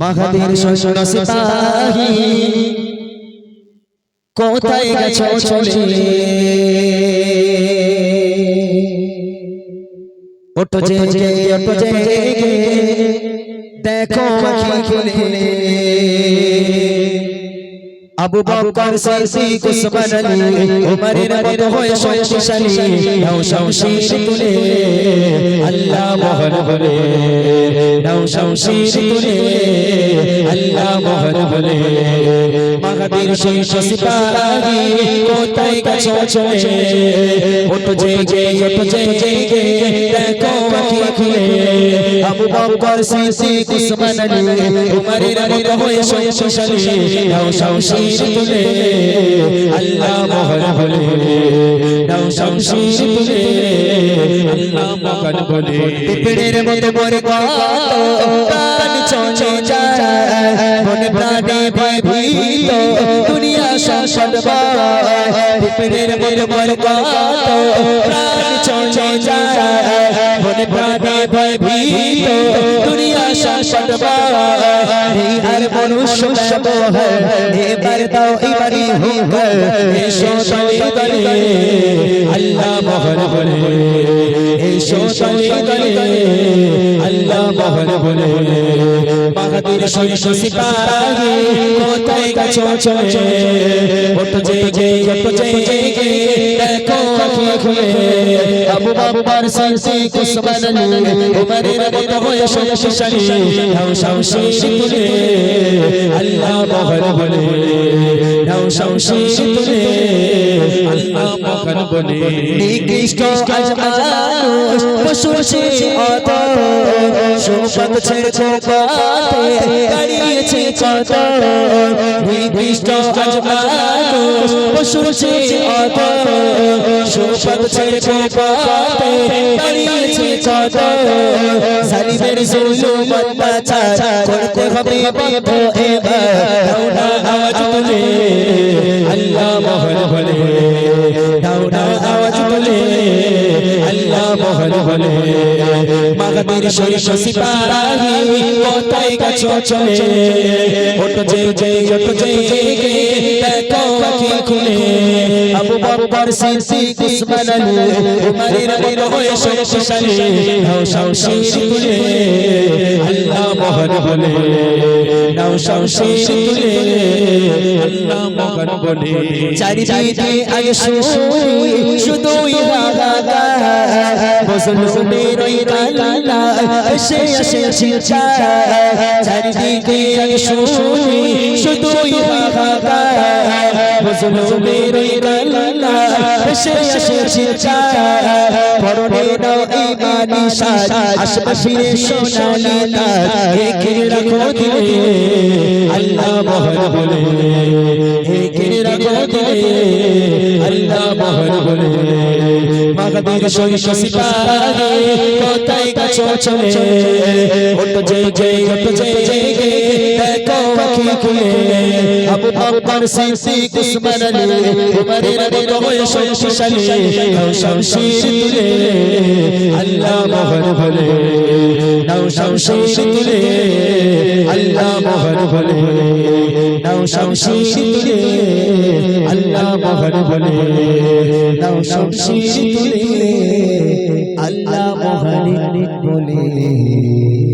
মাহাদের সৈন্য সিপাহী। কোথায় গেছ চলে? ওটো জেগে ওটো জেগে। দেখো আখি খুলে। আবু বকর সিদ্দিক উসমান আলী উমরের মতো হয়ে শক্তিশালী নাও শমশীর তুলে আল্লাহ মোহন বলে নাও শমশীর তুলে আল্লাহ মোহন বলে মাহাবীর শৈশ সিপাহী কোথায় গেছো চলে ওটো জেগে ওটো জেগে দেখো আখি খুলে আবু বকর সিদ্দিক উসমান আলী উমরের মতো হয়ে শক্তিশালী। নাও শমশীর তুলে। আল্লাহ মোহন বলে। নাও শমশীর তুলে। আল্লাহ মোহন বলে। পিপড়ের মতো মরে কত প্রাণ মনে প্রাণে ভয় ভীত দুনিয়া সংসদ পিপড়ের মতো মরে কত প্রাণ প্রাণে ভয় ভীত দুনিয়া সংসদ আর মনুষ্য সব এবার দাও এবারই হোক এসো তলে তলে আল্লাহ মোহন বলে এসো তলে তলে আল্লাহ মোহন বলে সিপাহী কোথায় আখি খুলে আবু বাবার উসমান আলী উমরের মতো হয়ে শক্তিশালী। নাও শমশীর তুলে। আল্লাহ মোহন বলে নাও শমশীর তুলে। আল্লাহ মোহন বলে নিকৃষ্ট আজ মানুষ পশুর সে অত সোপত ছেড়ে কোপাতে দাঁড়িয়েছে কত সালিমের জুলুম অত্যাচার করতে হবে বাধ্য এবার। দাও আওয়াজ তুলে। আল্লাহ মোহন বলে। দাও আওয়াজ তুলে। আল্লাহ মোহন বলে। মাগাদের শৈশ সিপাহী কোথায় গেছো চলে ওটো যে যে ওটো যে দেখো কি খুলে আবু বকর সিদ্দিক উসমান আলী উমরের মতো হয়ে আল্লাহ মহান নাও শমশীর তুলে আল্লাহ মোহন বলে চারিদিকে শুনি শুধুই হাহাকার মুসলমানের ওই কান্না, এসে এসে ছিলছা চারিদিকে আগে শুধুই আসবে সোনালি তাজ একে রাখো দিলে মোহন বলে একে রাখো দিলে আল্লাহ মোহন বলে মাগাদের শৈশ সিপাহী কোথায় গেছো চলে ওটো যে যে ওটো যে যে দেখো আখি খুলে আবু বকর সিদ্দিক উসমান উমরের মতো হয়ে নাও শমশীর তুলে আল্লাহ মোহন বলে নাও শমশীর তুলে আল্লাহ মোহন বলে নাও শমশীর তুলে আল্লাহ মোহন বলে। নাও শমশীর তুলে আল্লাহ মোহন বলে।